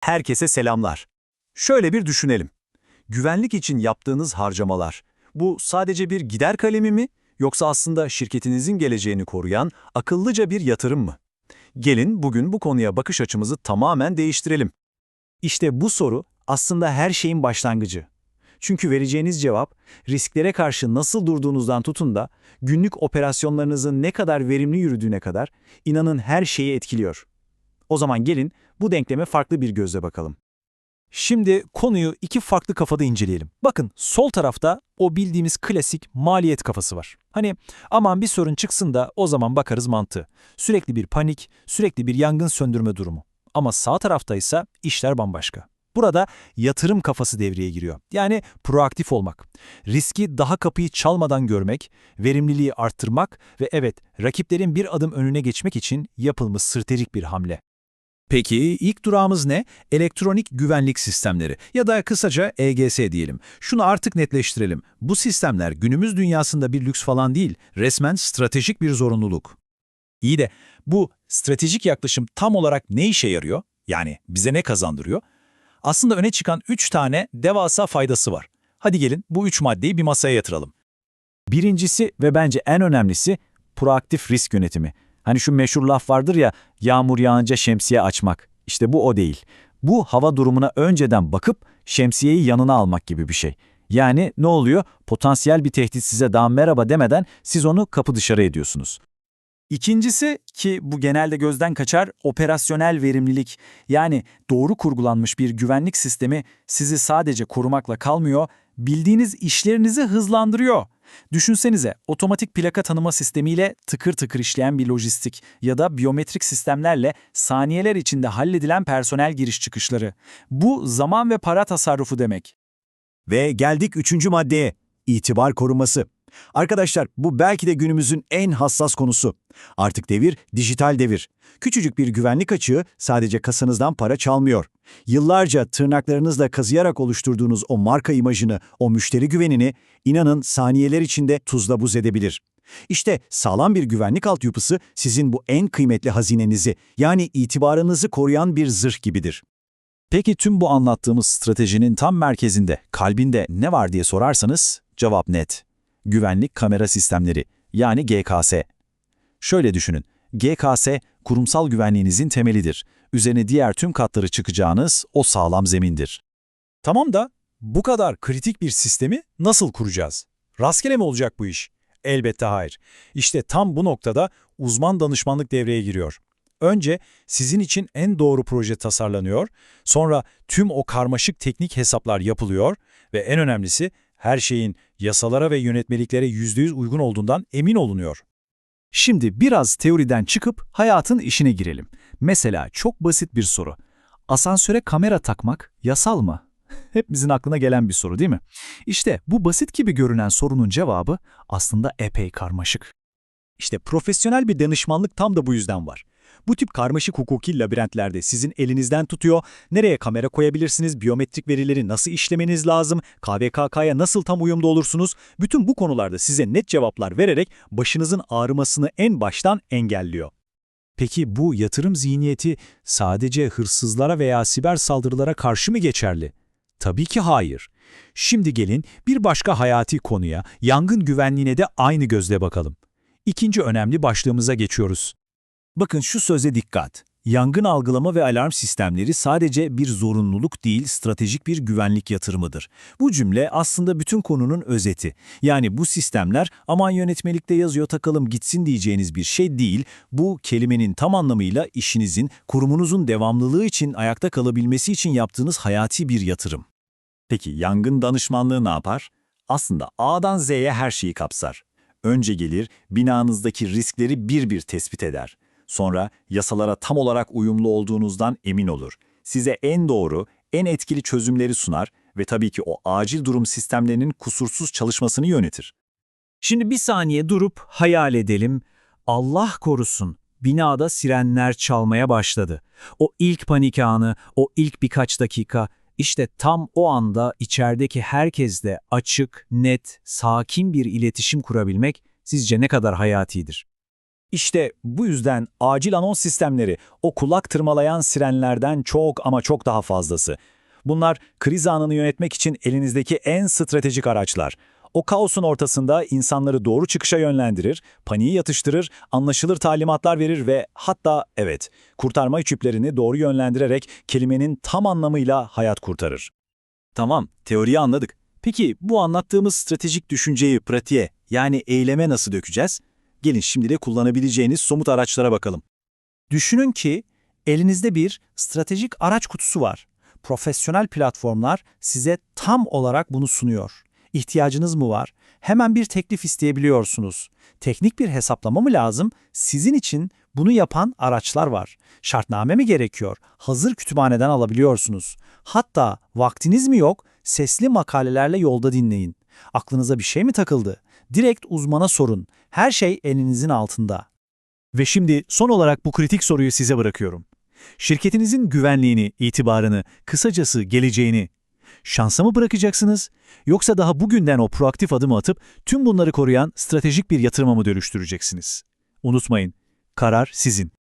Herkese selamlar. Şöyle bir düşünelim. Güvenlik için yaptığınız harcamalar, bu sadece bir gider kalemi mi yoksa aslında şirketinizin geleceğini koruyan akıllıca bir yatırım mı? Gelin bugün bu konuya bakış açımızı tamamen değiştirelim. İşte bu soru aslında her şeyin başlangıcı. Çünkü vereceğiniz cevap risklere karşı nasıl durduğunuzdan tutun da günlük operasyonlarınızın ne kadar verimli yürüdüğüne kadar inanın her şeyi etkiliyor. O zaman gelin bu denkleme farklı bir gözle bakalım. Şimdi konuyu iki farklı kafada inceleyelim. Bakın sol tarafta o bildiğimiz klasik maliyet kafası var. Hani aman bir sorun çıksın da o zaman bakarız mantığı. Sürekli bir panik, sürekli bir yangın söndürme durumu. Ama sağ tarafta ise işler bambaşka. Burada yatırım kafası devreye giriyor. Yani proaktif olmak. Riski daha kapıyı çalmadan görmek, verimliliği arttırmak ve evet rakiplerin bir adım önüne geçmek için yapılmış stratejik bir hamle. Peki ilk durağımız ne? Elektronik güvenlik sistemleri ya da kısaca EGS diyelim. Şunu artık netleştirelim. Bu sistemler günümüz dünyasında bir lüks falan değil, resmen stratejik bir zorunluluk. İyi de bu stratejik yaklaşım tam olarak ne işe yarıyor? Yani bize ne kazandırıyor? Aslında öne çıkan üç tane devasa faydası var. Hadi gelin bu üç maddeyi bir masaya yatıralım. Birincisi ve bence en önemlisi proaktif risk yönetimi. Hani şu meşhur laf vardır ya, yağmur yağınca şemsiye açmak. İşte bu o değil. Bu hava durumuna önceden bakıp şemsiyeyi yanına almak gibi bir şey. Yani ne oluyor? Potansiyel bir tehdit size daha merhaba demeden siz onu kapı dışarı ediyorsunuz. İkincisi ki bu genelde gözden kaçar operasyonel verimlilik. Yani doğru kurgulanmış bir güvenlik sistemi sizi sadece korumakla kalmıyor, bildiğiniz işlerinizi hızlandırıyor. Düşünsenize otomatik plaka tanıma sistemiyle tıkır tıkır işleyen bir lojistik ya da biyometrik sistemlerle saniyeler içinde halledilen personel giriş çıkışları. Bu zaman ve para tasarrufu demek. Ve geldik üçüncü maddeye, itibar koruması. Arkadaşlar bu belki de günümüzün en hassas konusu. Artık devir dijital devir. Küçücük bir güvenlik açığı sadece kasanızdan para çalmıyor. Yıllarca tırnaklarınızla kazıyarak oluşturduğunuz o marka imajını, o müşteri güvenini inanın saniyeler içinde tuzla buz edebilir. İşte sağlam bir güvenlik altyapısı sizin bu en kıymetli hazinenizi yani itibarınızı koruyan bir zırh gibidir. Peki tüm bu anlattığımız stratejinin tam merkezinde, kalbinde ne var diye sorarsanız cevap net. Güvenlik kamera sistemleri yani GKS. Şöyle düşünün, GKS kurumsal güvenliğinizin temelidir. Üzerine diğer tüm katları çıkacağınız o sağlam zemindir. Tamam da bu kadar kritik bir sistemi nasıl kuracağız? Rastgele mi olacak bu iş? Elbette hayır. İşte tam bu noktada uzman danışmanlık devreye giriyor. Önce sizin için en doğru proje tasarlanıyor, sonra tüm o karmaşık teknik hesaplar yapılıyor ve en önemlisi her şeyin yasalara ve yönetmeliklere %100 uygun olduğundan emin olunuyor. Şimdi biraz teoriden çıkıp hayatın işine girelim. Mesela çok basit bir soru. Asansöre kamera takmak yasal mı? Hepimizin aklına gelen bir soru değil mi? İşte bu basit gibi görünen sorunun cevabı aslında epey karmaşık. İşte profesyonel bir danışmanlık tam da bu yüzden var. Bu tip karmaşık hukuki labirentlerde sizin elinizden tutuyor, nereye kamera koyabilirsiniz, biyometrik verileri nasıl işlemeniz lazım, KVKK'ya nasıl tam uyumda olursunuz, bütün bu konularda size net cevaplar vererek başınızın ağrımasını en baştan engelliyor. Peki bu yatırım zihniyeti sadece hırsızlara veya siber saldırılara karşı mı geçerli? Tabii ki hayır. Şimdi gelin bir başka hayati konuya, yangın güvenliğine de aynı gözle bakalım. İkinci önemli başlığımıza geçiyoruz. Bakın şu söze dikkat. Yangın algılama ve alarm sistemleri sadece bir zorunluluk değil, stratejik bir güvenlik yatırımıdır. Bu cümle aslında bütün konunun özeti. Yani bu sistemler aman yönetmelikte yazıyor takalım gitsin diyeceğiniz bir şey değil. Bu kelimenin tam anlamıyla işinizin, kurumunuzun devamlılığı için ayakta kalabilmesi için yaptığınız hayati bir yatırım. Peki yangın danışmanlığı ne yapar? Aslında A'dan Z'ye her şeyi kapsar. Önce gelir, binanızdaki riskleri bir bir tespit eder. Sonra yasalara tam olarak uyumlu olduğunuzdan emin olur. Size en doğru, en etkili çözümleri sunar ve tabii ki o acil durum sistemlerinin kusursuz çalışmasını yönetir. Şimdi bir saniye durup hayal edelim. Allah korusun, binada sirenler çalmaya başladı. O ilk panik anı, o ilk birkaç dakika, işte tam o anda içerideki herkesle açık, net, sakin bir iletişim kurabilmek sizce ne kadar hayatidir? İşte bu yüzden acil anons sistemleri o kulak tırmalayan sirenlerden çok ama çok daha fazlası. Bunlar kriz anını yönetmek için elinizdeki en stratejik araçlar. O kaosun ortasında insanları doğru çıkışa yönlendirir, paniği yatıştırır, anlaşılır talimatlar verir ve hatta evet, kurtarma küplerini doğru yönlendirerek kelimenin tam anlamıyla hayat kurtarır. Tamam, teoriyi anladık. Peki bu anlattığımız stratejik düşünceyi pratiğe, yani eyleme nasıl dökeceğiz? Gelin şimdi de kullanabileceğiniz somut araçlara bakalım. Düşünün ki elinizde bir stratejik araç kutusu var. Profesyonel platformlar size tam olarak bunu sunuyor. İhtiyacınız mı var? Hemen bir teklif isteyebiliyorsunuz. Teknik bir hesaplama mı lazım? Sizin için bunu yapan araçlar var. Şartname mi gerekiyor? Hazır kütüphaneden alabiliyorsunuz. Hatta vaktiniz mi yok? Sesli makalelerle yolda dinleyin. Aklınıza bir şey mi takıldı? Direkt uzmana sorun. Her şey elinizin altında. Ve şimdi son olarak bu kritik soruyu size bırakıyorum. Şirketinizin güvenliğini, itibarını, kısacası geleceğini şansa mı bırakacaksınız? Yoksa daha bugünden o proaktif adımı atıp tüm bunları koruyan stratejik bir yatırıma mı dönüştüreceksiniz? Unutmayın, karar sizin.